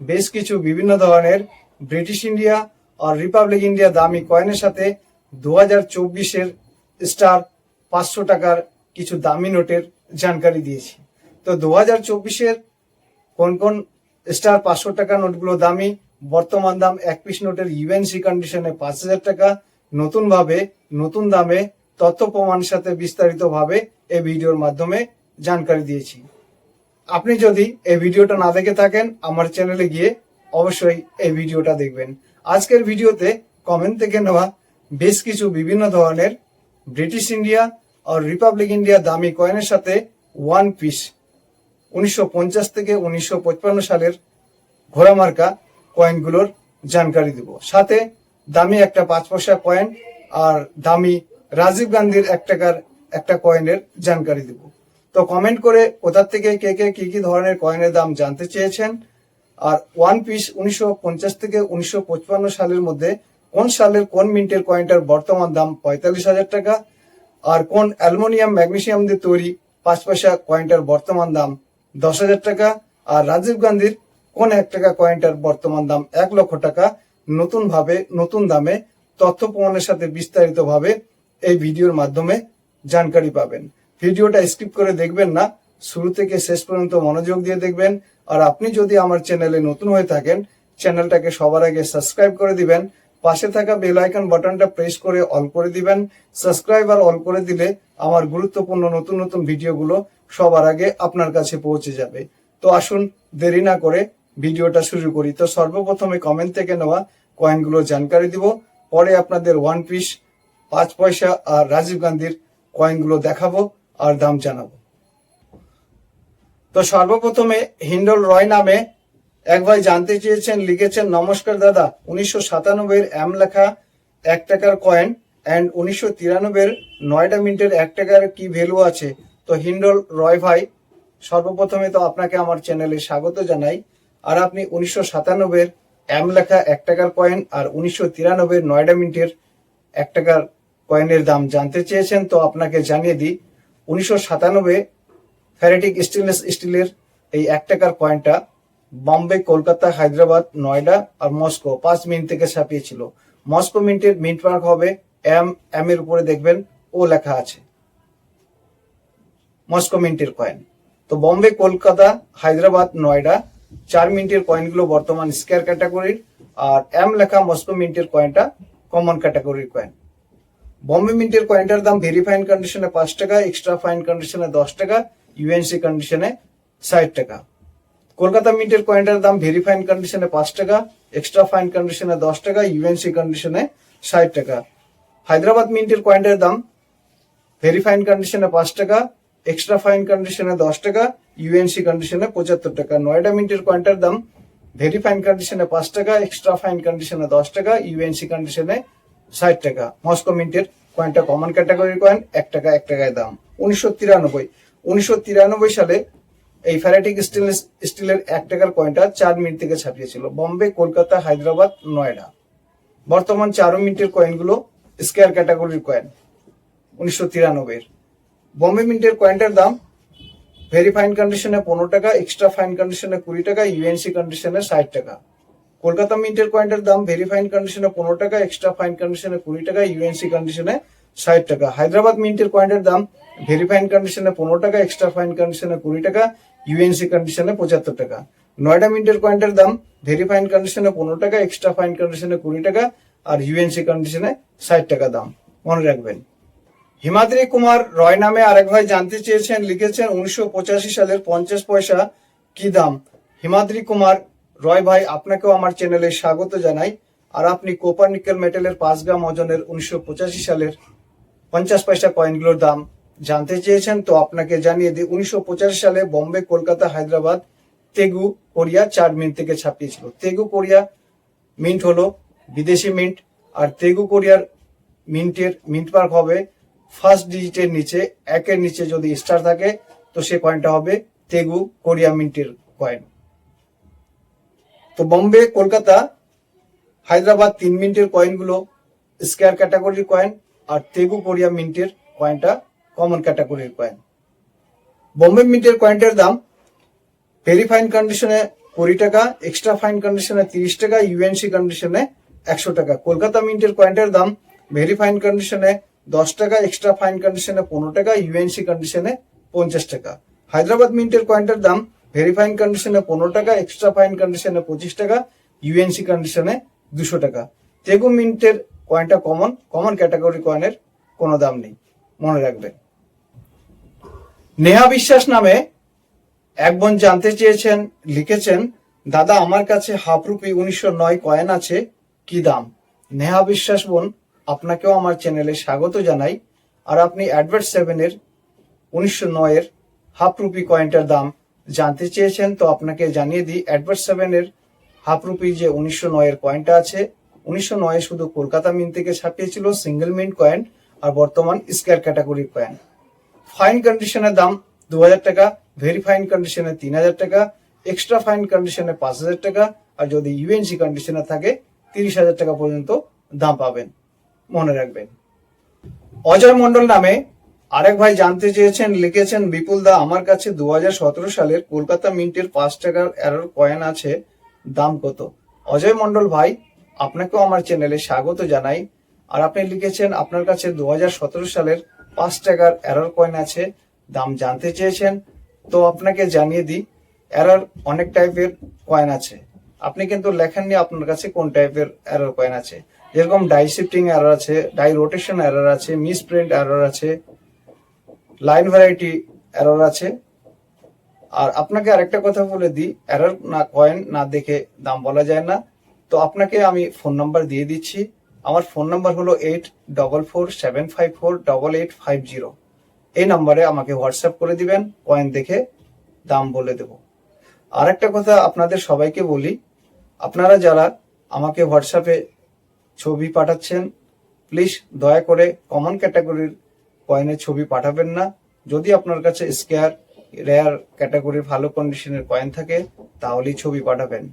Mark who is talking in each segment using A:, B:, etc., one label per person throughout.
A: বেশ কিছু বিভিন্ন ধরনের ব্রিটিশ ইন্ডিয়া আর রিপাবলিক ইন্ডিয়া দামি কয়েনের সাথে দু হাজার চব্বিশের স্টার পাঁচশো টাকার কিছু দামি নোটের জানকারি দিয়েছি। তো দু হাজার চব্বিশের কোন কোন স্টার পাঁচশো টাকা নোটগুলো দামি? বর্তমান দাম এক পিস নোটের ইউএনসি কন্ডিশনে পাঁচ হাজার টাকা। নতুন ভাবে নতুন দামে তথ্য প্রমাণের সাথে বিস্তারিত ভাবে এই ভিডিওর মাধ্যমে জানকারি দিয়েছি। আপনি যদি এই ভিডিওটা না দেখে থাকেন, আমার চ্যানেলে গিয়ে অবশ্যই এই ভিডিওটা দেখবেন। আজকের ভিডিওতে কমেন্ট থেকে নেওয়া বেশ কিছু বিভিন্ন ধরনের ব্রিটিশ ইন্ডিয়া আর রিপাবলিক ইন্ডিয়া দামি কয়েনের সাথে ওয়ান পিস উনিশশো পঞ্চাশ থেকে উনিশশো সালের ঘোড়ামার্কা কয়েনগুলোর জানকারি দিব। সাথে দামি একটা পাঁচ পয়সা কয়েন আর দামি রাজীব গান্ধীর এক টাকার একটা কয়েনের জানকারি দিব। তো কমেন্ট করে কোথার থেকে কে কে কি কি ধরনের কয়েনের দাম জানতে চেয়েছেন? আর ওয়ান পিস উনিশশো পঞ্চাশ থেকে উনিশশো সালের মধ্যে কোন সালের কোন মিন্টের কয়েনটার বর্তমান দাম পঁয়তাল্লিশ হাজার টাকা? আর কোন অ্যালুমিনিয়াম, ম্যাগনেসিয়াম দিয়ে তৈরি পাঁচ পয়সা কয়েনটার বর্তমান দাম দশ হাজার টাকা? আর রাজীব গান্ধীর কোন এক টাকা কয়েনটার বর্তমান দাম এক লক্ষ টাকা? নতুন ভাবে নতুন দামে, তথ্য প্রমাণের সাথে বিস্তারিত ভাবে এই ভিডিওর মাধ্যমে জানকারি পাবেন। ভিডিওটা স্কিপ করে দেখবেন না। শুরু থেকে শেষ পর্যন্ত মনোযোগ দিয়ে দেখবেন। আর আপনি যদি আমার চ্যানেলে নতুন হয়ে থাকেন, চ্যানেলটাকে সবার আগে সাবস্ক্রাইব করে দিবেন। পাশে থাকা বেল আইকন বাটনটা প্রেস করে অল করে দিবেন। সাবস্ক্রাইব আর অল করে দিলে আমার গুরুত্বপূর্ণ নতুন নতুন ভিডিওগুলো সবার আগে আপনার কাছে পৌঁছে যাবে। তো আসুন, দেরি না করে ভিডিওটা শুরু করি। তো সর্বপ্রথমে কমেন্ট থেকে নেওয়া কয়েনগুলো জানকারি দিব। পরে আপনাদের ওয়ান পিস পাঁচ পয়সা আর রাজীব গান্ধীর কয়েনগুলো দেখাবো। আর দাম জানাব। তো সর্বপ্রথমে হিন্ডল রয় নামে এক ভাই জানতে চেয়েছেন, লিখেছেন, নমস্কার দাদা, উনিশশো সাতানব্বই এম লেখা এক টাকার কয়েন অ্যান্ড উনিশশো তিরানব্বই নয়ডা মিনিটের এক টাকার কি ভ্যালু আছে? তো হিন্ডল রয় ভাই, সর্বপ্রথমে তো আপনাকে আমার চ্যানেলে স্বাগত জানাই। আর আপনি উনিশশো সাতানব্বই এম লেখা এক টাকার কয়েন আর উনিশশো তিরানব্বই নয়ডা মিনিটের এক টাকার কয়েনের দাম জানতে চেয়েছেন, তো আপনাকে জানিয়ে দিই উনিশশো সাতানব্বই ফ্যারেটিক স্টেনলেস স্টিলের এই এক টাকার কয়েনটা বম্বে কলকাতা হায়দ্রাবাদ নয়ডা আর মস্কো পাঁচ মিনিট থেকে ছাপিয়েছিল। মস্কো মিন্টের মিন্ট মার্ক হবে এম এম এর উপরে দেখবেন ও লেখা আছে। মস্কো মিন্টের কয়েন তো বম্বে কলকাতা হায়দ্রাবাদ নয়ডা চার মিনিটের কয়েনগুলো বর্তমান স্কোয়ার ক্যাটাগরির আর এম লেখা মস্কো মিন্টের কয়েনটা কমন ক্যাটাগরির কয়েন বম্বে মিন্টের কয়েনটার দাম ভেরি ফাইন কন্ডিশনে পাঁচ টাকা এক্সট্রা ফাইন কন্ডিশনে দশ টাকা ইউএনসি কন্ডিশনে ষাট টাকা। কলকাতা মিন্টের কয়েনটার দাম ভেরি ফাইন কন্ডিশনে পাঁচ টাকা এক্সট্রা ফাইন কন্ডিশনে দশ টাকা ইউএনসি কন্ডিশনে ষাট টাকা। হায়দ্রাবাদ মিন্টের কয়েনটার দাম ভেরি ফাইন কন্ডিশনে পাঁচ টাকা এক্সট্রা ফাইন কন্ডিশনে দশ টাকা ইউএনসি কন্ডিশনে পঁচাত্তর টাকা। নয়ডা মিন্টের কয়েনটার দাম ভেরি ফাইন কন্ডিশনে পাঁচ টাকা এক্সট্রা ফাইন কন্ডিশনে দশ টাকা ইউএনসি কন্ডিশনে ষাট টাকা। মস্কো মিন্টের কয়েনটা কমন ক্যাটাগরির কয়েন এক টাকা, এক টাকায় দাম। উনিশশো তিরানব্বই। উনিশশো তিরানব্বই সালে এই ফ্যারাটিক স্টেনলেস স্টিলের এক টাকার কয়েনটা চার মিনিট থেকে ছাপিয়েছিল। বম্বে, কলকাতা, হায়দ্রাবাদ, নয়ডা। বর্তমান চার মিনিটের কয়েনগুলো স্কোয়ার ক্যাটাগরির কয়েন উনিশশো তিরানব্বই বম্বে মিন্টের কয়েনটার দাম ভেরি ফাইন কন্ডিশনে পনেরো টাকা এক্সট্রা ফাইন কন্ডিশনে কুড়ি টাকা ইউএনসি কন্ডিশনে ষাট টাকা। কলকাতা মিন্টের কয়েনটার দাম ভেরি ফাইন কন্ডিশনে পনেরো টাকা এক্সট্রা ফাইন কন্ডিশনে কুড়ি টাকা ইউএনসি কন্ডিশনে ষাট টাকা। হায়দ্রাবাদ মিন্টের কয়েনটার দাম ভেরি ফাইন কন্ডিশনে পনেরো টাকা এক্সট্রা ফাইন কন্ডিশনে কুড়ি টাকা ইউএনসি কন্ডিশনে পঁচাত্তর টাকা। নয়ডা মিন্টের কয়েনটার দাম ভেরি ফাইন কন্ডিশনে পনেরো টাকা এক্সট্রা ফাইন কন্ডিশনে কুড়ি টাকা আর ইউএনসি কন্ডিশনে ষাট টাকা দাম। মনে রাখবেন। হিমাদ্রি কুমার রয় নামে আরেক ভাই জানতে চেয়েছেন, লিখেছেন, উনিশশো পঁচাশি সালের পঞ্চাশ পয়সা কি দাম? হিমাদ্রি কুমার রয় ভাই, আপনাকেও আমার চ্যানেলে স্বাগত জানাই। আর আপনি কোপার নিকেল মেটেলের পাঁচ গ্রাম ওজনের উনিশশো পঁচাশি সালের পঞ্চাশ পয়সা কয়েনগুলোর দাম জানতে চেয়েছেন। তো আপনাকে জানিয়ে দিই, উনিশশো পঁচাশি সালে বোম্বে, কলকাতা, হায়দ্রাবাদ, তেগু, কোরিয়া চার মিনিট থেকে ছাপিয়েছিল। তেগু, কোরিয়া মিন্ট হলো বিদেশি মিন্ট আর তেগু, কোরিয়ার মিন্টের মিন্ট মার্ক হবে ফার্স্ট ডিজিটের নিচে একের নিচে যদি স্টার থাকে, তো সে কয়েনটা হবে তেগু, কোরিয়া মিন্টের কয়েন তো বম্বে, কলকাতা, হায়দ্রাবাদ তিন মিনিটের কয়েনগুলো স্কোয়ার ক্যাটাগরির কয়েন আর তেগু কোরিয়া মিন্টের কয়েনটা কমন ক্যাটাগরির কয়েন বম্বে মিন্টের কয়েনটার দাম ভেরি ফাইন কন্ডিশনে কুড়ি টাকা এক্সট্রা ফাইন কন্ডিশনে তিরিশ টাকা ইউএনসি কন্ডিশনে একশো টাকা। কলকাতা মিন্টের কয়েনটার দাম ভেরি ফাইন কন্ডিশনে দশ টাকা এক্সট্রা ফাইন কন্ডিশনে পনেরো টাকা ইউএনসি কন্ডিশনে পঞ্চাশ টাকা। হায়দ্রাবাদ মিন্টের কয়েনটার দাম ভেরি ফাইন কন্ডিশনে পনেরো টাকা এক্সট্রা ফাইন কন্ডিশনে পঁচিশ টাকা ইউএনসি কন্ডিশনে দুশো টাকা। তেগু মিন্টের কয়েনটা কমন কমন ক্যাটাগরি কয়েনের কোনো দাম নেই। মনে রাখবেন। নেহা বিশ্বাস নামে এক বোন জানতে চেয়েছেন, লিখেছেন, দাদা, আমার কাছে হাফ রুপি উনিশশো নয় কয়েন আছে, কি দাম? নেহা বিশ্বাস বোন, আপনাকেও আমার চ্যানেলে স্বাগত জানাই। আর আপনি অ্যাডভার্ট সেভেনের উনিশশো নয়ের হাফ রুপি কয়েনটার দাম জানতে চেয়েছেন, তো আপনাকে জানিয়ে দিই অ্যাডভার্ট সেভেনের হাফ রুপি যে উনিশশো নয়ের কয়েনটা আছে, উনিশশো নয়ে শুধু কলকাতা মিন থেকে ছাপিয়েছিল সিঙ্গেল মিন্ট কয়েন আর বর্তমান স্কোয়ার ক্যাটাগরি কয়েন ফাইন কন্ডিশনের দাম দু হাজার টাকা ভেরি ফাইন কন্ডিশনে তিন হাজার টাকা এক্সট্রা ফাইন কন্ডিশনে পাঁচ হাজার টাকা, আর যদি ইউএনসি কন্ডিশনে থাকে তিরিশ হাজার টাকা পর্যন্ত দাম পাবেন। মনে রাখবেন। অজয় মন্ডল নামে আরেক ভাই জানতে চেয়েছেন, লিখেছেন, বিপুল দা, আমার কাছে দু হাজার সতেরো সালের কলকাতা মিন্টের পাঁচ টাকার এরর কয়েন আছে, দাম কত? অজয় মন্ডল ভাই, আপনাকেও আমার চ্যানেলে স্বাগত জানাই। আর আপনি লিখেছেন, আপনার কাছে দু হাজার সতেরো সালের পাঁচ টাকার এরর কয়েন আছে, দাম জানতে চেয়েছেন। তো আপনাকে জানিয়ে দিই এরর অনেক টাইপের কয়েন আছে। আপনি কিন্তু লেখেননি আপনার কাছে কোন টাইপের এরর কয়েন আছে। যেরকম ডাই শিফটিং এরর আছে ডাই রোটেশন এরর আছে মিস প্রিন্ট এরর আছে লাইন ভ্যারাইটি এরর আছে। আর আপনাকে আরেকটা কথা বলে দিই এরর না কয়েন না দেখে দাম বলা যায় না। তো আপনাকে আমি ফোন নাম্বার দিয়ে দিচ্ছি। আমার ফোন নাম্বার হলো eight double four seven five four double eight five zero এই নাম্বারে আমাকে হোয়াটসঅ্যাপ করে দিবেন কয়েন দেখে দাম বলে দেব। আর একটা কথা আপনাদের সবাইকে বলি, আপনারা যারা আমাকে হোয়াটসঅ্যাপে ছবি পাঠাচ্ছেন প্লিজ দয়া করে কমন ক্যাটাগরির কয়েনের ছবি পাঠাবেন না। যদি আপনার কাছে স্কেয়ার, রেয়ার ক্যাটাগরির ভালো কন্ডিশনের কয়েন থাকে, তাহলেই ছবি পাঠাবেন।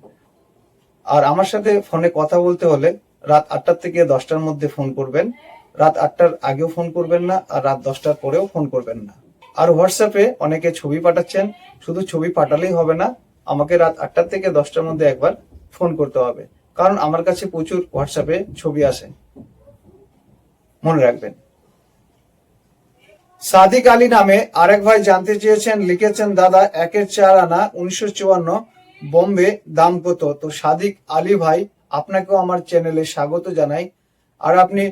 A: আর আমার সাথে ফোনে কথা বলতে হলে রাত আটটার থেকে দশটার মধ্যে ফোন করবেন। রাত আটটার আগেও ফোন করবেন না, আর রাত দশটার পরেও ফোন করবেন না। আর হোয়াটসঅ্যাপে অনেকে ছবি পাঠাচ্ছেন, শুধু ছবি পাঠালেই হবে না, আমাকে রাত আটটার থেকে দশটার মধ্যে একবার ফোন করতে হবে। কারণ আমার কাছে প্রচুর হোয়াটসঅ্যাপে ছবি আসে। মনে রাখবেন। সাদিক আলী নামে আরেক ভাই জানতে চেয়েছেন, লিখেছেন, দাদা, একের চার আনা উনিশশো চুয়ান্ন, বোম্বে দাম কত তো সাদিক আলী ভাই, আপনাকেও আমার চ্যানেলে স্বাগত জানাই। আর আপনি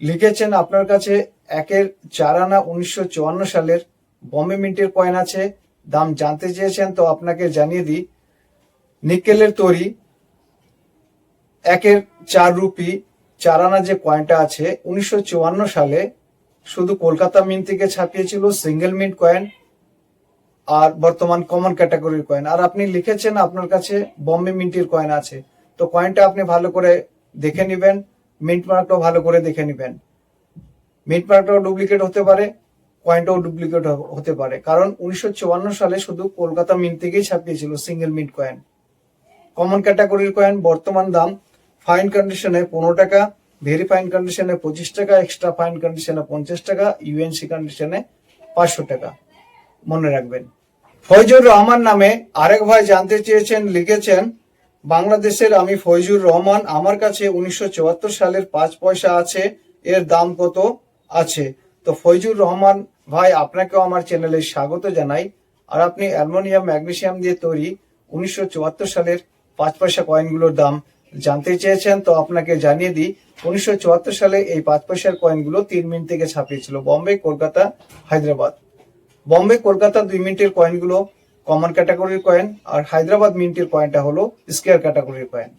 A: লিখেছেন, আপনার কাছে একের চার আনা উনিশশো চুয়ান্ন সালের বম্বে মিন্টের কয়েন আছে। দাম জানতে চেয়েছেন, তো আপনাকে জানিয়ে দিই, নিকেলের তৈরি একের চার রুপি চার আনা যে কয়েনটা আছে, উনিশশো চুয়ান্ন সালে শুধু কলকাতা মিন্ট থেকে ছাপিয়েছিল সিঙ্গেল মিন্ট কয়েন আর বর্তমান কমন ক্যাটাগরির কয়েন আর আপনি লিখেছেন আপনার কাছে বম্বে মিন্টের কয়েন আছে। তো কয়েনটা আপনি ভালো করে দেখে নেবেন মিন্ট মার্কটাও ভালো করে দেখে নেবেন। মিন্ট মার্কটাও ডুপ্লিকেট হতে পারে কয়েনটাও ডুপ্লিকেট হতে পারে। কারণ উনিশশো চুয়ান্ন সালে শুধু কলকাতা মিন্ট থেকেই ছাপিয়েছিল সিঙ্গেল মিন্ট কয়েন কমন ক্যাটাগরির কয়েন বর্তমান দাম ফাইন কন্ডিশনে পনেরো টাকা ভেরি ফাইন কন্ডিশনে পঁচিশ টাকা, এক্সট্রা ফাইন কন্ডিশনে পঞ্চাশ টাকা, ইউএনসি কন্ডিশনে পাঁচশো টাকা। মনে রাখবেন। ফয়জুর রহমান নামে আরেক ভাই জানতে চেয়েছেন, লিখেছেন, বাংলাদেশের আমি ফয়জুর রহমান, আমার কাছে উনিশশো চুয়াত্তর সালের পাঁচ পয়সা আছে, এর দাম কত আছে? তো ফয়জুর রহমান ভাই, আপনাকেও আমার চ্যানেলে স্বাগত জানাই। আর আপনি অ্যালমোনিয়াম ম্যাগনেসিয়াম দিয়ে তৈরি উনিশশো চুয়াত্তর সালের পাঁচ পয়সা কয়েনগুলোর দাম জানতে চেয়েছেন, তো আপনাকে জানিয়ে দিই, উনিশশো চুয়াত্তর সালে এই পাঁচ পয়সার কয়েনগুলো তিন মিনিট থেকে ছাপিয়েছিল। বম্বে, কলকাতা, হায়দ্রাবাদ। বম্বে, কলকাতা দুই মিনিটের কয়েনগুলো কমন ক্যাটাগরির কয়েন আর হায়দ্রাবাদ মিনিটের কয়েনটা হলো স্কোয়ার ক্যাটাগরির কয়েন।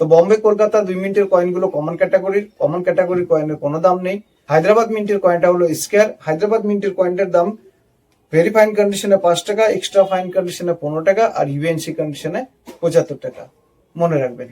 A: তো বম্বে, কলকাতা দুই মিনিটের কয়েনগুলো কমন ক্যাটাগরির কমন ক্যাটাগরির কয়েনের কোনো দাম নেই। হায়দ্রাবাদ মিনিটের কয়েনটা হলো স্কোয়ার হায়দ্রাবাদ মিনিটের কয়েনটার দাম ভেরি ফাইন কন্ডিশনে পাঁচ টাকা এক্সট্রা ফাইন কন্ডিশনে পনেরো টাকা আর ইউএনসি কন্ডিশনে পঁচাত্তর টাকা। মনে রাখবেন।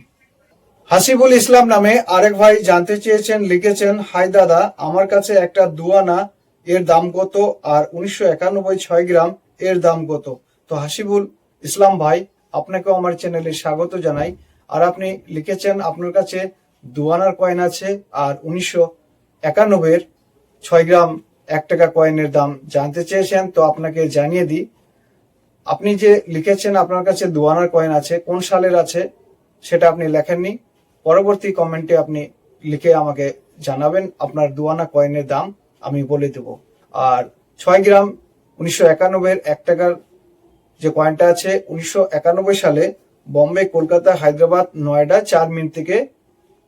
A: হাসিবুল ইসলাম নামে আরেক ভাই জানতে চেয়েছেন, লিখেছেন, হাই দাদা, আমার কাছে একটা দুয়ানা এর দাম কত? আর উনিশশো একানব্বই ছয় গ্রাম, এর দাম কত? তো হাসিবুল ইসলাম ভাই, আপনাকেও আমার চ্যানেলে স্বাগত জানাই। আর আপনি লিখেছেন, আপনার কাছে দুয়ানার কয়েন আছে, আর উনিশশো একানব্বইয়ের ছয় গ্রাম, এক টাকা কয়েনের দাম। জানতে চেয়েছেন, তো আপনাকে জানিয়ে দিই। আপনি যে লিখেছেন, আপনার কাছে দুয়ানার কয়েন আছে, কোন সালের আছে? সেটা আপনি লেখেননি। পরবর্তী কমেন্টে আপনি লিখে আমাকে জানাবেন। আপনার দুয়ানা কয়েনের দাম আমি বলে দেব। আর ছয় গ্রাম উনিশশো একানব্বই এক টাকার যে কয়েনটা আছে, উনিশশো একানব্বই সালে বম্বে, কলকাতা, হায়দ্রাবাদ, নয়ডা চার মিনিট থেকে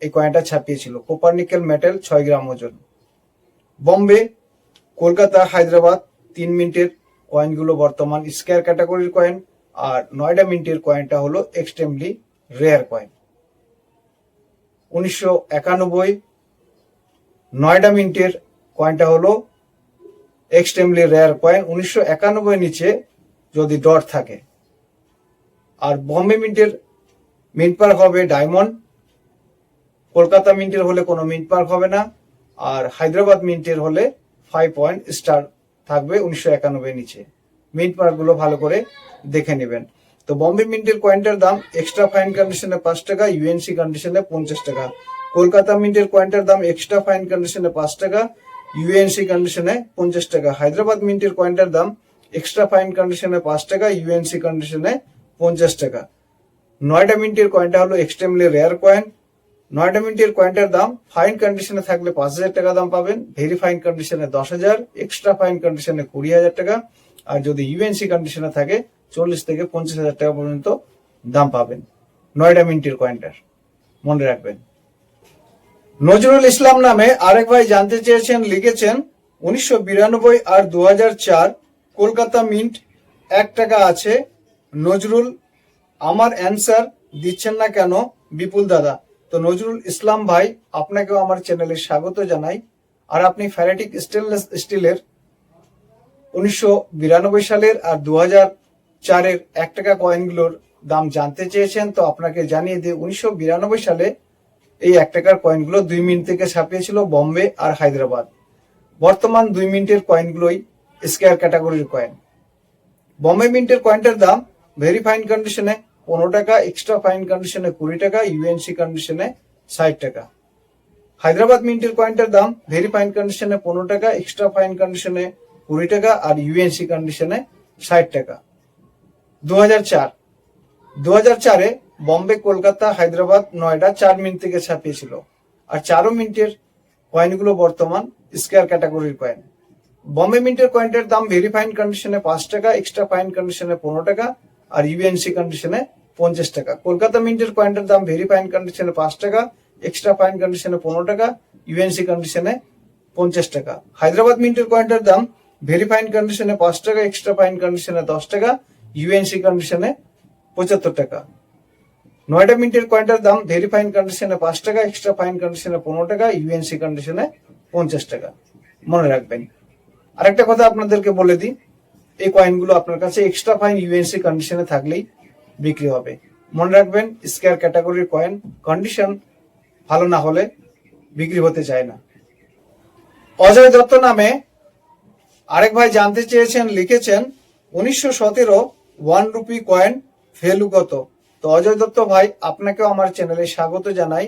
A: এই কয়েনটা ছাপিয়েছিল। কোপার নিকেল মেটেল ছয় গ্রাম ওজন। বম্বে, কলকাতা, হায়দ্রাবাদ তিন মিনিটের কয়েনগুলো বর্তমান স্কয়ার ক্যাটাগরির কয়েন। আর নয়ডা মিনিটের কয়েনটা হলো এক্সট্রিমলি রেয়ার কয়েন উনিশশো একানব্বই নয়ডা মিনিটের কয়েনটা হলো এক্সট্রিমলি রেয়ার কয়েন উনিশশো একানব্বই নিচে যদি ডট থাকে। আর বম্বে মিন্টের মিন্ট পার্ক হবে ডায়মন্ড কলকাতা মিন্টের হলে কোনো মিন্ট পার্ক হবে না। আর হায়দ্রাবাদ মিন্টের হলে ফাইভ পয়েন্ট স্টার থাকবে উনিশশো একানব্বই নিচে। মিন্ট পার্কগুলো ভালো করে দেখে নেবেন। তো বম্বে মিন্টের কয়েনটার দাম এক্সট্রা ফাইন কন্ডিশনে পাঁচ টাকা ইউএনসি কন্ডিশনে পঞ্চাশ টাকা কলকাতা মিন্টের কয়েনটার দাম এক্সট্রা ফাইন কন্ডিশনে পাঁচ টাকা ইউএনসি কন্ডিশনে পঞ্চাশ টাকা হায়দ্রাবাদ মিন্টের কয়েনটার দাম এক্সট্রা ফাইন কন্ডিশনে পাঁচ টাকা ইউএনসি কন্ডিশনে পঞ্চাশ টাকা নয়ডা মিন্টের কয়েনটা হলো এক্সট্রিমলি রেয়ার কয়েন নয়ডা মিন্টের কয়েনটার দাম ফাইন কন্ডিশনে থাকলে পাঁচ হাজার টাকা দাম পাবেন ভেরি ফাইন কন্ডিশনে দশ হাজার এক্সট্রা ফাইন কন্ডিশনে কুড়ি হাজার টাকা আর যদি ইউএনসি কন্ডিশনে থাকে চল্লিশ থেকে পঞ্চাশ হাজার টাকা পর্যন্ত দাম পাবেন। নয়ডা মিন্টের কয়েনটার মনে রাখবেন। নজরুল ইসলাম নামে আরেক ভাই জানতে চেয়েছেন, লিখেছেন, উনিশশো বিরানব্বই আর দু কলকাতা মিন্ট এক টাকা আছে। নজরুল, আমার অ্যান্সার দিচ্ছেন না কেন? বিপুল দাদা। তো নজরুল ইসলাম ভাই, আপনাকেও আমার চ্যানেলে স্বাগত জানাই। আর আপনি ফ্যারেটিক স্টেনলেস স্টিলের উনিশশো বিরানব্বই সালের আর দু চারের এক টাকা কয়েনগুলোর দাম জানতে চেয়েছেন, তো আপনাকে জানিয়ে দিয়ে উনিশশো বিরানব্বই সালে এই এক টাকার কয়েনগুলো দুই মিনিট থেকে ছাপিয়েছিল বম্বে আর হায়দ্রাবাদ। বর্তমান দুই মিনিটের কয়েনগুলোই স্কয়ার ক্যাটাগরির কয়েন বম্বে মিন্টের কয়েনটার দাম ভেরি ফাইন কন্ডিশনে পনেরো টাকা এক্সট্রা ফাইন কন্ডিশনে কুড়ি টাকা ইউএনসি কন্ডিশনে ষাট টাকা। হায়দ্রাবাদ মিন্টের কয়েনটার দাম ভেরি ফাইন কন্ডিশনে পনেরো টাকা এক্সট্রা ফাইন কন্ডিশনে কুড়ি টাকা আর ইউএনসি কন্ডিশনে ষাট টাকা। দু হাজার চার। দু চারে বম্বে, কলকাতা, হায়দ্রাবাদ, নয়ডা চার মিনিট থেকে ছাপিয়েছিল। আর চারো মিনিটের কয়েনগুলো বর্তমান স্কয়ার ক্যাটাগরির কয়েন বম্বে মিন্টের কয়েনটার দাম ভেরি ফাইন কন্ডিশনে পাঁচ টাকা এক্সট্রা ফাইন কন্ডিশনে পনেরো টাকা, আর ইউএনসি কন্ডিশনে পঞ্চাশ টাকা। কলকাতা মিন্টের কয়েনটার দাম ভেরি ফাইন কন্ডিশনে পাঁচ টাকা এক্সট্রা ফাইন কন্ডিশনে পনেরো টাকা ইউএনসি কন্ডিশনে পঞ্চাশ টাকা। হায়দ্রাবাদ মিন্টের কয়েনটার দাম ভেরি ফাইন কন্ডিশনে পাঁচ টাকা এক্সট্রা ফাইন কন্ডিশনে দশ টাকা ইউএনসি কন্ডিশনে পঁচাত্তর টাকা। নয়টা মিন্টের কয়েনটার দাম ভেরি ফাইন কন্ডিশনে পাঁচ টাকা এক্সট্রা ফাইন কন্ডিশনে পনেরো টাকা ইউএনসি কন্ডিশনে পঞ্চাশ টাকা। মনে রাখবেন। আরেকটা কথা আপনাদেরকে বলে দিই, এই কয়েনগুলো আপনার কাছে এক্সট্রা ফাইন ইউএনসি কন্ডিশনে থাকলেই বিক্রি হবে। মনে রাখবেন স্কয়ার ক্যাটাগরির কয়েন কন্ডিশন ভালো না হলে বিক্রি হতে চায় না। অজয় দত্ত নামে আরেক ভাই জানতে চেয়েছেন, লিখেছেন, উনিশশো সতেরো ওয়ান রুপি কয়েন ভ্যালু কত? তো অজয় দত্ত ভাই, আপনাকেও আমার চ্যানেলে স্বাগত জানাই।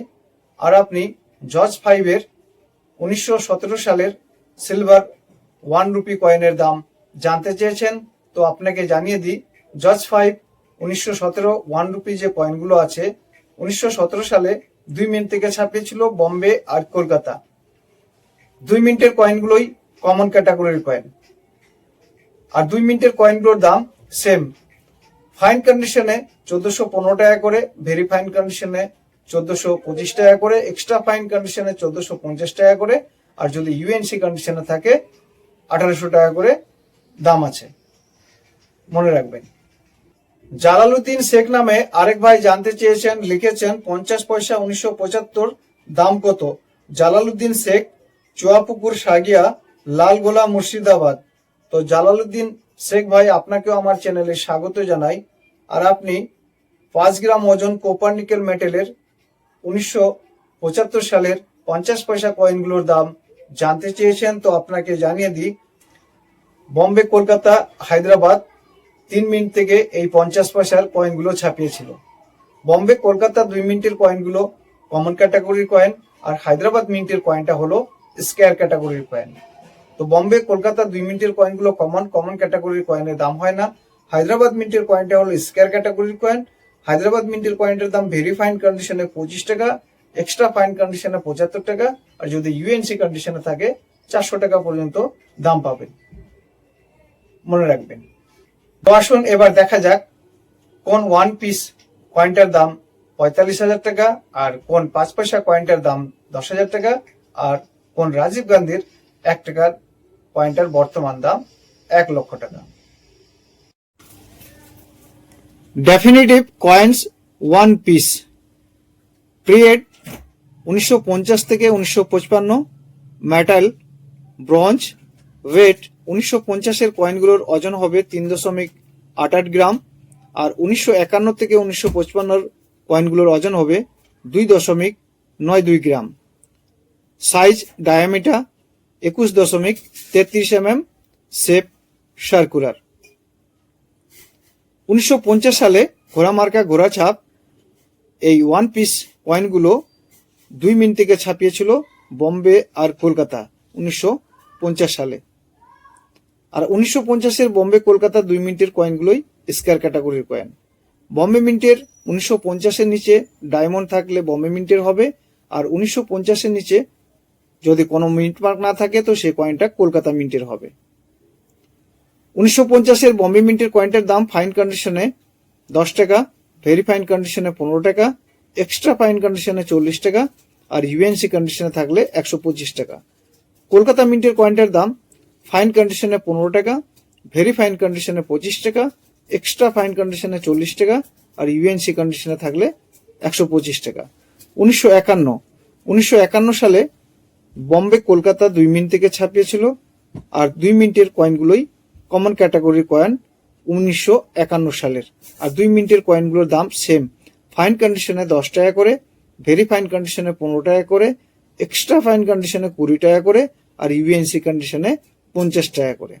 A: আর আপনি জর্জ ফাইভের উনিশশো সতেরো সালের সিলভার ওয়ান রুপি কয়েনের দাম জানতে চেয়েছেন, তো আপনাকে জানিয়ে দিই জর্জ ফাইভ উনিশশো সতেরো ওয়ান রুপি যে কয়েনগুলো আছে, উনিশশো সতেরো সালে দুই মিনিট থেকে ছাপিয়েছিল বম্বে আর কলকাতা। দুই মিনিটের কয়েনগুলোই কমন ক্যাটাগরির কয়েন। আর দুই মিনিটের কয়েনগুলোর দাম সেম ফাইন কন্ডিশনে চোদ্দশো পনেরো টাকা করে ভেরি ফাইন কন্ডিশনে চোদ্দশো পঁচিশ টাকা করে এক্সট্রা ফাইন কন্ডিশনে চোদ্দশো পঞ্চাশ টাকা করে, আর যদি ইউএনসি কন্ডিশনে থাকে, আঠারোশো টাকা করে দাম আছে। মনে রাখবেন। জালালুদ্দিন শেখ নামে আরেক ভাই জানতে চেয়েছেন, লিখেছেন, পঞ্চাশ পয়সা উনিশশো পঁচাত্তর, দাম কত? জালালুদ্দিন শেখ, চুয়াপুকুর সাগিয়া, লালগোলা মুর্শিদাবাদ। তো জালালুদ্দিন শেখ ভাই, আপনাকেও আমার চ্যানেলে স্বাগত জানাই। আর আপনি পাঁচ গ্রাম ওজন কোপার নিকেল মেটেলের উনিশশো পঁচাত্তর সালের পঞ্চাশ পয়সা কয়েনগুলোর দাম জানতে চেয়েছেন, তো আপনাকে জানিয়ে দিই, বম্বে, কলকাতা, হায়দ্রাবাদ তিন মিনিট থেকে এই পঞ্চাশ পয়সার কয়েনগুলো ছাপিয়েছিল। বম্বে, কলকাতা দুই মিনিটের কয়েনগুলো কমন ক্যাটাগরির কয়েন আর হায়দ্রাবাদ মিনিটের কয়েনটা হলো স্কোয়ার ক্যাটাগরির কয়েন তো বম্বে, কলকাতা দুই মিনিটের কয়েনগুলো কমন কমন ক্যাটাগরির কয়েনের দাম হয় না। হায়দ্রাবাদ মিন্টের কয়েনটা হলো স্কোয়ার ক্যাটাগরির কয়েন হায়দ্রাবাদ মিন্টের কয়েনটার দাম ভেরি ফাইন কন্ডিশনে পঁচিশ টাকা এক্সট্রা ফাইন কন্ডিশনে পঁচাত্তর টাকা, আর যদি ইউএনসি কন্ডিশনে থাকে, চারশো টাকা পর্যন্ত দাম পাবেন। মনে রাখবেন। তো আসুন এবার দেখা যাক কোন ওয়ান পিস কয়েনটার দাম পঁয়তাল্লিশ হাজার টাকা, আর কোন পাঁচ পয়সা কয়েনটার দাম দশ হাজার টাকা, আর কোন রাজীব গান্ধীর এক টাকার কয়েনটার বর্তমান দাম এক লক্ষ টাকা। Definitive coins one piece period উনিশশো থেকে উনিশশো মেটাল ব্রঞ্জ ওয়েট উনিশশো পঞ্চাশের কয়েনগুলোর ওজন হবে তিন দশমিক আট গ্রাম। আর উনিশশো একান্ন থেকে উনিশশো পঁচপান্নর কয়েনগুলোর ওজন হবে দুই দশমিক নয় দুই গ্রাম। সাইজ ডায়ামিটার একুশ দশমিক তেত্রিশ এম এম শেপ সার্কুলার। উনিশশো পঞ্চাশ সালে ঘোড়া মার্কা ঘোড়া ছাপ এই ওয়ান পিস কয়েনগুলো দুই মিনিট থেকে ছাপিয়েছিল বম্বে আর কলকাতা উনিশশো পঞ্চাশ সালে। আর উনিশশো পঞ্চাশের বম্বে কলকাতা দুই মিনিটের কয়েনগুলোই স্কোয়ার ক্যাটাগরির কয়েন। বম্বে মিন্টের উনিশশো পঞ্চাশের নিচে ডায়মন্ড থাকলে বম্বে মিন্টের হবে, আর উনিশশো পঞ্চাশের নিচে যদি কোনো মিন্ট মার্ক না থাকে, তো সেই কয়েনটা কলকাতা মিন্টের হবে। উনিশশো পঞ্চাশের বম্বে মিন্টের কয়েনটার দাম ফাইন কন্ডিশনে দশ টাকা ভেরি ফাইন কন্ডিশনে পনেরো টাকা এক্সট্রা ফাইন কন্ডিশনে চল্লিশ টাকা, আর ইউএনসি কন্ডিশনে থাকলে একশো পঁচিশ টাকা। কলকাতা মিন্টের কয়েনটার দাম ফাইন কন্ডিশনে পনেরো টাকা ভেরি ফাইন কন্ডিশনে পঁচিশ টাকা এক্সট্রা ফাইন কন্ডিশনে চল্লিশ টাকা, আর ইউএনসি কন্ডিশনে থাকলে একশো পঁচিশ টাকা। উনিশশো একান্ন উনিশশো একান্ন সালে বম্বে কলকাতা দুই মিনিট থেকে ছাপিয়েছিল, আর দুই মিনিটের কয়েনগুলোই কমন ক্যাটাগরির কয়েন উনিশশো একান্ন সালের। আর দুই মিনিটের কয়েনগুলোর দাম সেম ফাইন কন্ডিশনে দশ টাকা করে ভেরি ফাইন কন্ডিশনে পনেরো টাকা করে এক্সট্রা ফাইন কন্ডিশনে কুড়ি টাকা করে, আর ইউএনসি কন্ডিশনে পঞ্চাশ টাকা করে।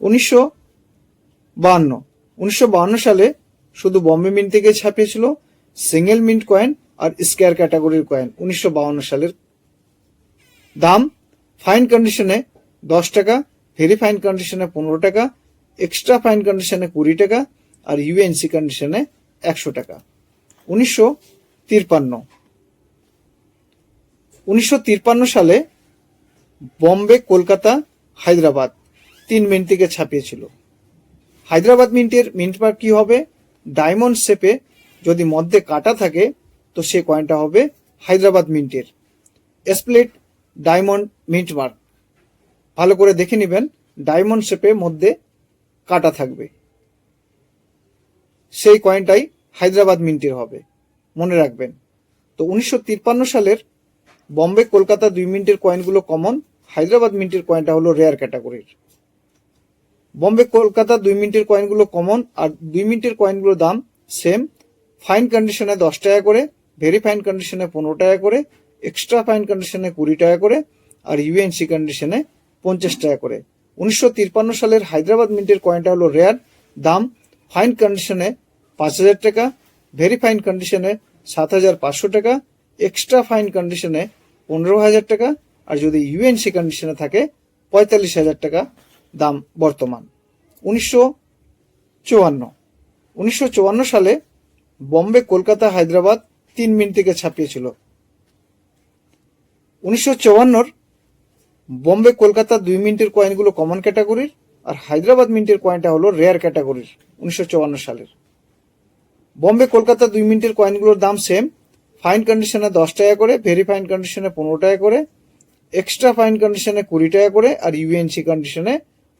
A: উনিশশো বাহান্ন। উনিশশো বাহান্ন সালে শুধু বম্বে মিন্ট থেকে ছাপিয়েছিল সিঙ্গেল মিন্ট কয়েন আর স্কোয়ার ক্যাটাগরির কয়েন উনিশশো বাহান্ন সালের দাম ফাইন কন্ডিশনে দশ টাকা ভেরি ফাইন কন্ডিশনে পনেরো টাকা এক্সট্রা ফাইন কন্ডিশনে কুড়ি টাকা, আর ইউএনসি কন্ডিশনে একশো টাকা। উনিশশো তিরপান্ন। উনিশশো তিরপান্ন সালে বম্বে, কলকাতা, হায়দ্রাবাদ তিন মিনিট থেকে ছাপিয়েছিল। হায়দ্রাবাদ মিন্টের মিন্ট মার্ক কি হবে? ডায়মন্ড শেপে যদি মধ্যে কাটা থাকে, তো সে কয়েনটা হবে হায়দ্রাবাদ মিন্টের স্প্লিট ডায়মন্ড মিন্ট মার্ক। ভালো করে দেখে নেবেন, ডায়মন্ড শেপে মধ্যে কাটা থাকবে। সেই কয়েনটাই হায়দ্রাবাদ মিন্টের হবে, মনে রাখবেন। তো উনিশশো তিপ্পান্ন সালের বম্বে, কলকাতা দুই মিনিটের কয়েনগুলো কমন, হায়দ্রাবাদ মিন্টের কয়েনটা হলো রেয়ার ক্যাটাগরির। বম্বে, কলকাতা দুই মিনিটের কয়েনগুলো কমন আর দুই মিনিটের কয়েনগুলোর দাম সেম। ফাইন কন্ডিশনে দশ টাকা করে, ভেরি ফাইন কন্ডিশনে পনেরো টাকা করে এক্সট্রা ফাইন কন্ডিশনে কুড়ি টাকা করে আর ইউএনসি কন্ডিশনে পঞ্চাশ টাকা করে। উনিশশো তিপ্পান্ন সালের হায়দ্রাবাদ মিন্টের কয়েনটা হলো রেয়ার। দাম ফাইন কন্ডিশনে পাঁচ হাজার টাকা ভেরি ফাইন কন্ডিশনে সাত হাজার পাঁচশো টাকা এক্সট্রা ফাইন কন্ডিশনে পনেরো হাজার টাকা, আর যদি ইউএনসি কন্ডিশনে থাকে পঁয়তাল্লিশ হাজার টাকা দাম বর্তমান। উনিশশো চুয়ান্ন। উনিশশো চুয়ান্ন সালে বম্বে, কলকাতা, হায়দ্রাবাদ তিন মিনিট থেকে ছাপিয়েছিল। উনিশশো চুয়ান্নর বম্বে কলকাতা দুই মিনিটের কয়েনগুলো কমন ক্যাটাগরির আর হায়দ্রাবাদ মিনিটের কয়েনটা হলো রেয়ার ক্যাটাগরির উনিশশো চুয়ান্ন সালের। বম্বে কলকাতা দুই মিনিটের কয়েনগুলোর দাম সেম ফাইন কন্ডিশনে দশ টাকা করে ভেরি ফাইন কন্ডিশনে পনেরো টাকা করে এক্সট্রা ফাইন কন্ডিশনে কুড়ি টাকা করে, আর ইউএনসি কন্ডিশনে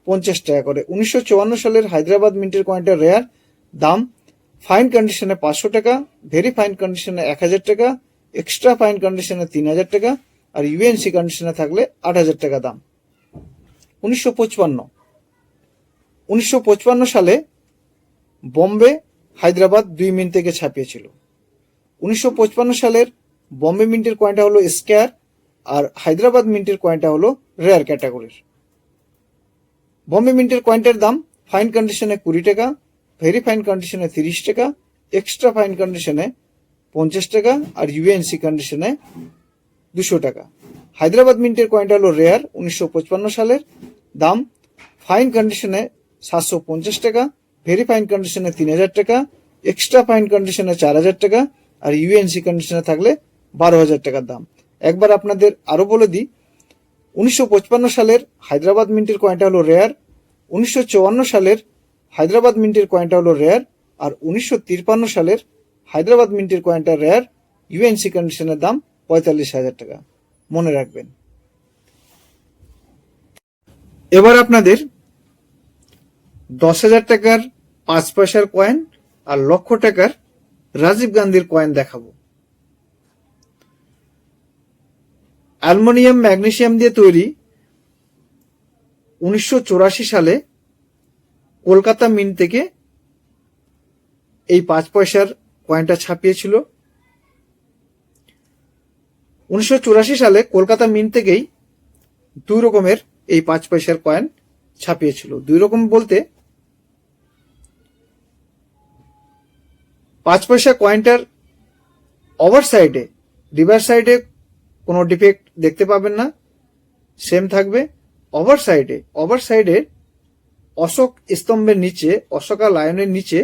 A: পঞ্চাশ টাকা করে। উনিশশো চুয়ান্ন সালের হায়দ্রাবাদ মিন্টের কয়েনটা রেয়ার দাম ফাইন কন্ডিশনে পাঁচশো টাকা ভেরি ফাইন কন্ডিশনে এক হাজার টাকা এক্সট্রা ফাইন কন্ডিশনে তিন হাজার টাকা আর ইউএনসি কন্ডিশনে থাকলে আট হাজার টাকা দাম। উনিশশো পঁচপান্ন। উনিশশো পঁচপান্ন সালে বম্বে, হায়দ্রাবাদ দুই মিনিট থেকে ছাপিয়েছিল। উনিশশো পঁচপান্ন সালের বম্বে মিন্টের কয়েনটা হলো স্কেয়ার আর হায়দ্রাবাদ মিন্টের কয়েনটা হলো রেয়ার ক্যাটাগরির বম্বে মিন্টের কয়েনটার দাম ফাইন কন্ডিশনে কুড়ি টাকা ভেরি ফাইন কন্ডিশনে তিরিশ টাকা এক্সট্রা ফাইন কন্ডিশনে পঞ্চাশ টাকা আর ইউএনসি কন্ডিশনে দুশো টাকা। হায়দ্রাবাদ মিন্টের কয়েনটা হলো রেয়ার উনিশশো সালের। দাম ফাইন কন্ডিশনে সাতশো পঞ্চাশ টাকা ভেরি ফাইন কন্ডিশনে তিন হাজার টাকা এক্সট্রা ফাইন কন্ডিশনে চার হাজার টাকা, আর ইউএনসি কন্ডিশনে থাকলে বারো হাজার টাকার দাম। একবার আপনাদের আরও বলে দিই, উনিশশো সালের হায়দ্রাবাদ মিন্টের কয়েনটা হলো রেয়ার উনিশশো চুয়ান্ন সালের হায়দ্রাবাদ মিন্টের কয়েনটা হলো রেয়ার আর উনিশশো সালের হায়দ্রাবাদ মিন্টের কয়েনটা রেয়ার ইউএনসি কন্ডিশনের দাম পঁয়তাল্লিশ হাজার টাকা। মনে রাখবেন। এবার আপনাদের দশ হাজার টাকার পাঁচ পয়সার কয়েন আর লক্ষ টাকার রাজীব গান্ধীর কয়েন দেখাবো। অ্যালুমিনিয়াম, ম্যাগনেসিয়াম দিয়ে তৈরি উনিশশো চুরাশি সালে কলকাতা মিন থেকে এই পাঁচ পয়সার কয়েনটা ছাপিয়েছিল। উনিশশো চুরাশি সালে কলকাতা মিন থেকেই দুই রকমের এই পাঁচ পয়সার কয়েন ছাপিয়েছিল। দুই রকম বলতে পাঁচ পয়সা কয়েনটার ওভার সাইডে রিভার সাইডে কোনো ডিফেক্ট দেখতে পাবেন না। সেম থাকবে। ওভার সাইডে ওভার সাইডে অশোক স্তম্ভের নিচে, অশোকা লায়নের নিচে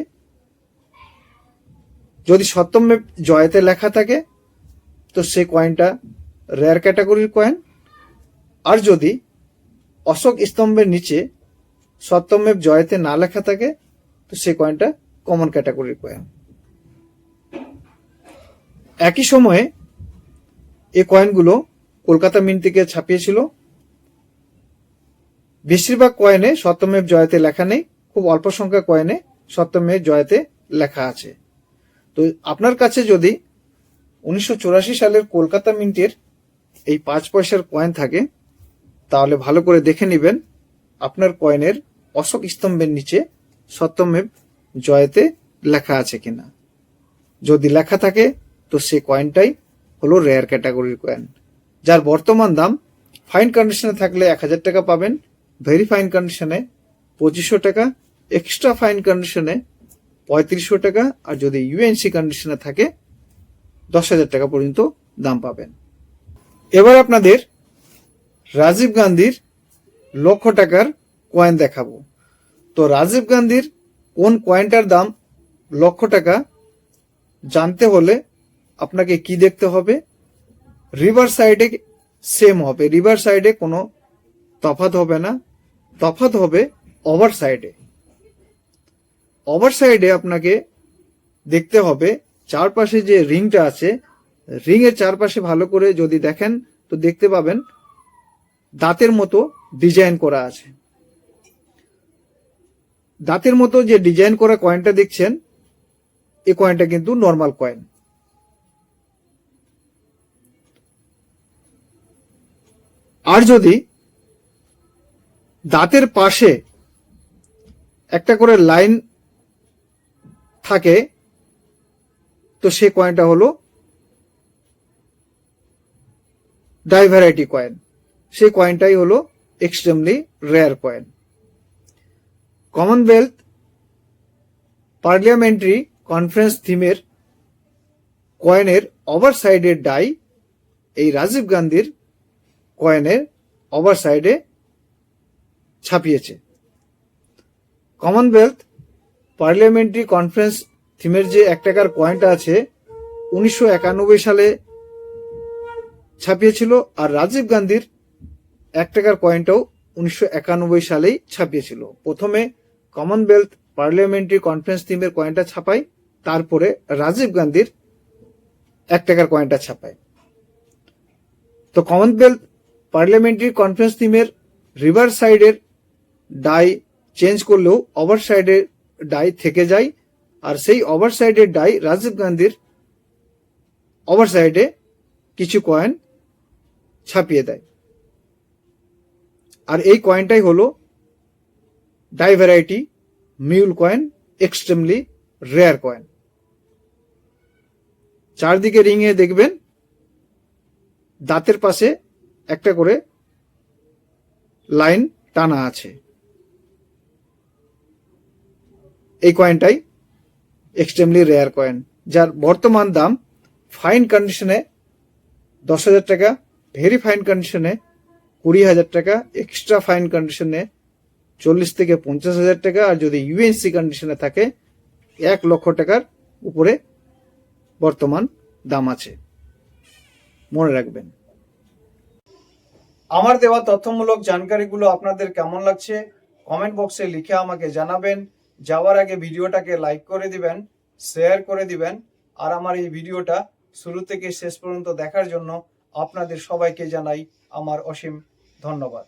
A: যদি সপ্তমে জয়তে লেখা থাকে তো সে কয়েনটা রেয়ার ক্যাটাগরির কয়েন আর যদি অশোক স্তম্ভের নিচে সপ্তমেব জয়তে না লেখা থাকে, তো সে কয়েনটা কমন ক্যাটাগরির কয়েন একই সময়ে এই কয়েনগুলো কলকাতা মিন্ট থেকে ছাপিয়েছিল। বেশিরভাগ কয়েনে সপ্তমেব জয়তে লেখা নেই, খুব অল্প সংখ্যা কয়েনে সপ্তমেব জয়তে লেখা আছে। তো আপনার কাছে যদি উনিশশো চুরাশি সালের কলকাতা মিন্টের এই পাঁচ পয়সার কয়েন থাকে, তাহলে ভালো করে দেখে নেবেন আপনার কয়েনের অশোক স্তম্ভের নিচে সত্যমেব জয়তে লেখা আছে কিনা। যদি লেখা থাকে, তো সে কয়েনটাই হলো রেয়ার ক্যাটাগরির কয়েন যার বর্তমান দাম ফাইন কন্ডিশনে থাকলে এক হাজার টাকা পাবেন ভেরি ফাইন কন্ডিশনে পঁচিশশো টাকা এক্সট্রা ফাইন কন্ডিশনে পঁয়ত্রিশশো টাকা, আর যদি ইউএনসি কন্ডিশনে থাকে দশ হাজার টাকা পর্যন্ত দাম পাবেন। এবার আপনাদের রাজীব গান্ধীর লক্ষ টাকার কয়েন দেখাবো। তো রাজীব গান্ধীর কোন কয়েনটার দাম লক্ষ টাকা জানতে হলে আপনাকে কি দেখতে হবে? রিভার সাইডে সেম হবে। রিভার সাইডে কোনো তফাত হবে না। তফাত হবে ওভার সাইডে ওভার সাইডে আপনাকে দেখতে হবে চারপাশে যে রিংটা আছে রিং এর চারপাশে ভালো করে যদি দেখেন, তো দেখতে পাবেন দাঁতের মতো ডিজাইন করা আছে। দাঁতের মতো যে ডিজাইন করা কয়েনটা দেখছেন এই কয়েনটা কিন্তু নর্মাল কয়েন। আর যদি দাঁতের পাশে একটা করে লাইন থাকে তো সে কয়েনটা হলো ডাইভ্যারাইটি কয়েন সেই কয়েনটাই হলো extremely rare coin Commonwealth parliamentary conference থিমের কয়েনের ওভার সাইডের ডাই এই রাজীব গান্ধীর কয়েনের ওভার সাইডে ছাপিয়েছে। কমনওয়েলথ পার্লিয়ামেন্টারি কনফারেন্স থিমের যে এক টাকার কয়েনটা আছে, উনিশশো একানব্বই সালে ছাপিয়েছিল, আর রাজীব গান্ধীর এক টাকার কয়েনটাও উনিশশো একানব্বই সালেই ছাপিয়েছিল। প্রথমে কমনওয়েলথ পার্লামেন্টারি কনফারেন্স থিমের কয়েনটা ছাপায়, তারপরে রাজীব গান্ধীর এক টাকার কয়েনটা ছাপায়। তো কমনওয়েলথ পার্লামেন্টারি কনফারেন্স থিমের রিভার সাইডের ডাই চেঞ্জ করলেও ওভার সাইডের ডাই থেকে যায় আর সেই ওভার সাইডের ডাই রাজীব গান্ধীর ওভার সাইডে কিছু কয়েন ছাপিয়ে দেয়। আর এই কয়েনটাই হলো die variety mule coin extremely rare coin চারদিকে রিংয়ে দেখবেন দাঁতের পাশে একটা করে লাইন টানা আছে। এই কয়েনটাই এক্সট্রিমলি রেয়ার কয়েন যার বর্তমান দাম ফাইন কন্ডিশনে দশ হাজার টাকা ভেরি ফাইন কন্ডিশনে কুড়ি হাজার টাকা এক্সট্রা ফাইন কন্ডিশনে চল্লিশ থেকে পঞ্চাশ হাজার টাকা, আর যদি ইউএনসি কন্ডিশনে থাকে, এক লক্ষ টাকার উপরে বর্তমান দাম আছে। মনে রাখবেন। আমার দেওয়া তথ্যমূলক জানকারিগুলো আপনাদের কেমন লাগছে? কমেন্ট বক্সে লিখে আমাকে জানাবেন। যাওয়ার আগে ভিডিওটাকে লাইক করে দিবেন, শেয়ার করে দিবেন, আর আমার এই ভিডিওটা শুরু থেকে শেষ পর্যন্ত দেখার জন্য আপনাদের সবাইকে জানাই আমার অসীম ধন্যবাদ।